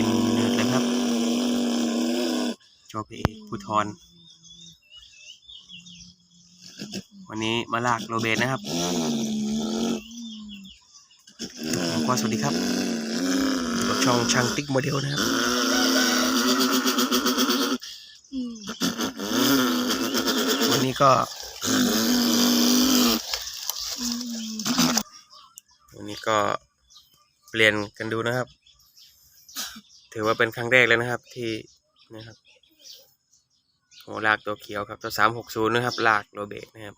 ินเนืดเลยครับ จอพีเอภูทรวันนี้มาลากโรเบตนะครับผมก็สวัสดีครับกับช่องช่างติ๊กโมเดลนะครับวันนี้ก็วันนี้ก็เปลี่ยนกันดูนะครับ ถือว่าเป็นครั้งแรกเลยนะครับที่นะครับ โหลากตัวเขียวครับตัวสามหกศูนย์นะครับลากโรเบตนะครับ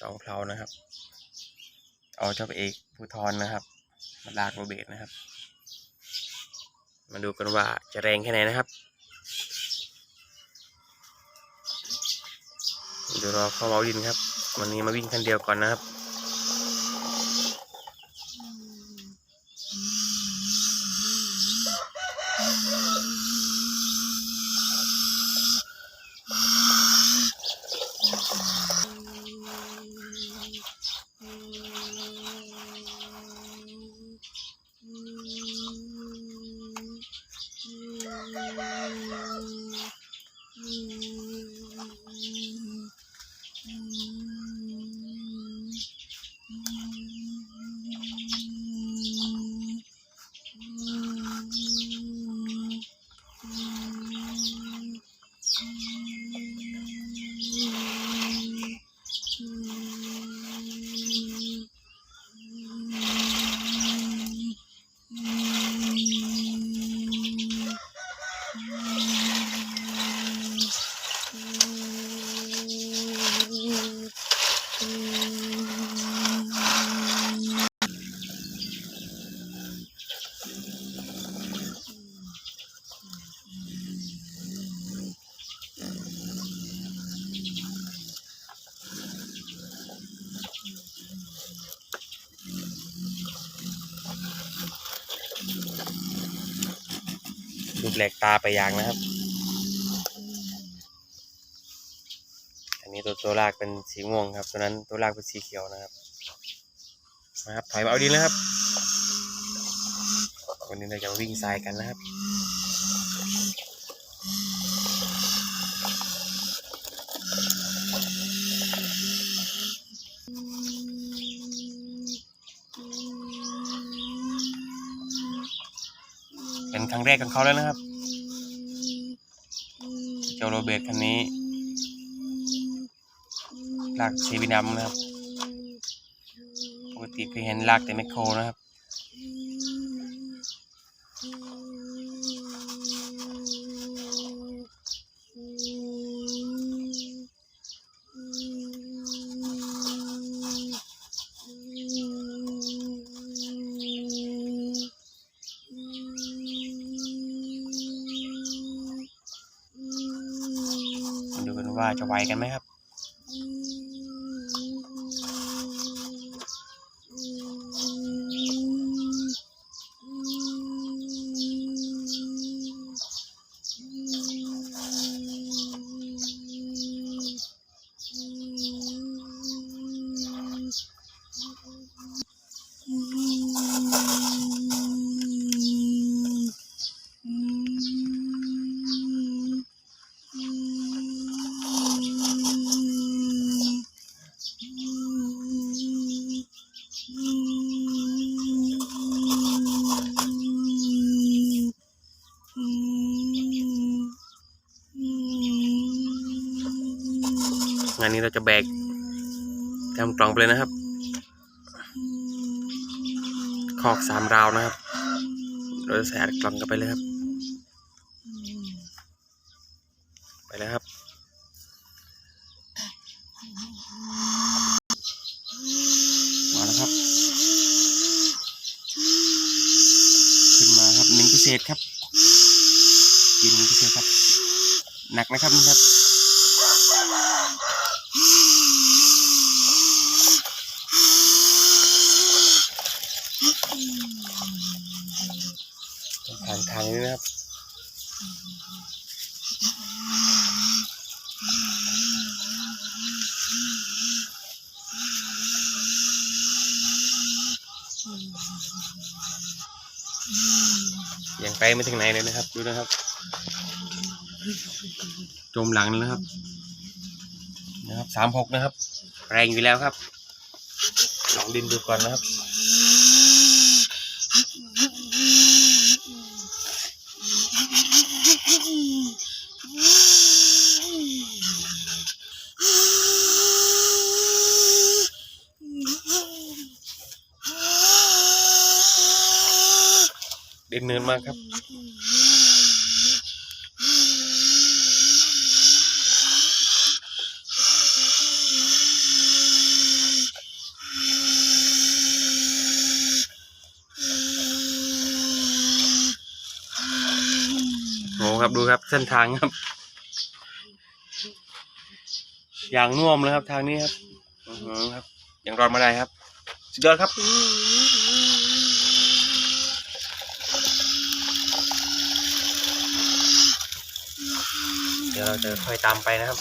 สองเพลานะครับเอาเจ้าเอกภูทรนะครับ มาลากโรเบตนะครับ มาดูกันว่าจะแรงแค่ไหนนะครับเดี๋ยวรอเข้าเมาดินครับ วันนี้มาวิ่งคันเดียวก่อนนะครับ ดูแปลกตาไปอย่างนะครับ อันนี้ตัวตัวลากเป็นสีม่วงครับ ตัวนั้นตัวลากเป็นสีเขียวนะครับนะครับถอยมาเอาดีนะครับ วันนี้เราจะวิ่งทรายกันนะครับ เป็นครั้ง แรกของเขาแล้วนะครับ เจ้าโรเบิร์ตคันนี้ลากซีวินัมนะครับ ปกติเคยเห็นลากแต่แมคโครนะครับ ว่าจะไหวกันไหมครับ งานนี้เราจะแบกทำกล่องไปเลยนะครับคอกสามราวนะครับ เราจะใส่กล่องกันไปเลยครับ ไปแล้วครับมาแล้วครับ ขึ้นมาครับหนึ่งพิเศษครับยินหนึ่งพิเศษครับ หนักนะครับนี่ครับ ทางทางนี้นะครับยังไปไม่ถึงไหนเลยนะครับ ดูนะครับ จมหลังเลยนะครับ นะครับสามหกนะครับ แรงอยู่แล้วครับ ลองดินดูก่อนนะครับ ดินเนินมากครับ โหครับดูครับเส้นทางครับ อย่างน่วมเลยครับทางนี้ครับ อือหือครับ ยังรอดมาได้ครับ สุดยอดครับ ดี๋ยวเราจะค่อยตามไปนะครับ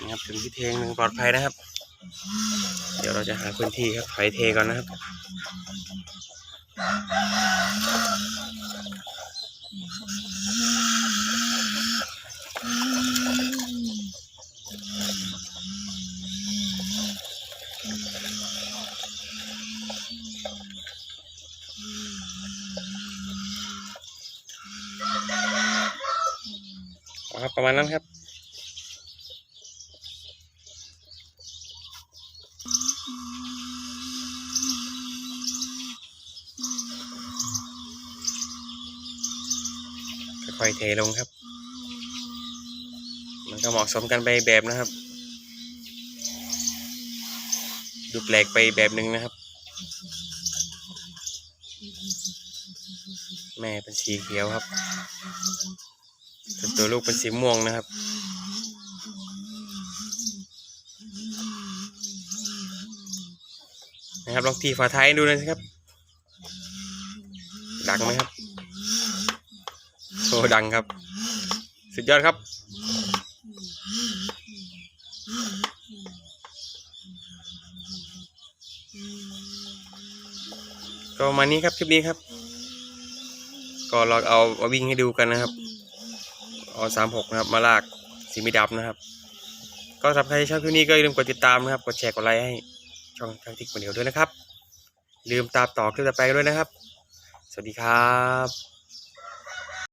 นี่ครับถึงที่เทงหนึ่ง ปลอดภัยนะครับ เดี๋ยวเราจะหาพื้นที่ครับถอยเทก่อนนะครับครับประมาณนั้นครับ อยๆเทลงครับ มันก็เหมาะสมกันไปแบบนะครับ ดูแปลกไปแบบหนึ่งนะครับ แม่เป็นสีเขียวครับตัวลูกเป็นสีม่วงนะครับนะครับลองตีฝาท้ายดูหนะครับดังไหมครับ โอ้ดังครับ สุดยอดครับ ก็มานี้ครับคลิปนี้ครับ ก็ลองเอาเอาวิ่งให้ดูกันนะครับเอาสามหกนะครับ มาลากสีมิดับนะครับ ก็สำหรับใครที่ชอบคลิปนี้ก็อย่าลืมกดติดตามนะครับ กดแชร์กดไลค์ให้ช่องทางทิกคนเดียวด้วยนะครับ ลืมตามต่อคลิปต่อไปด้วยนะครับ สวัสดีครับ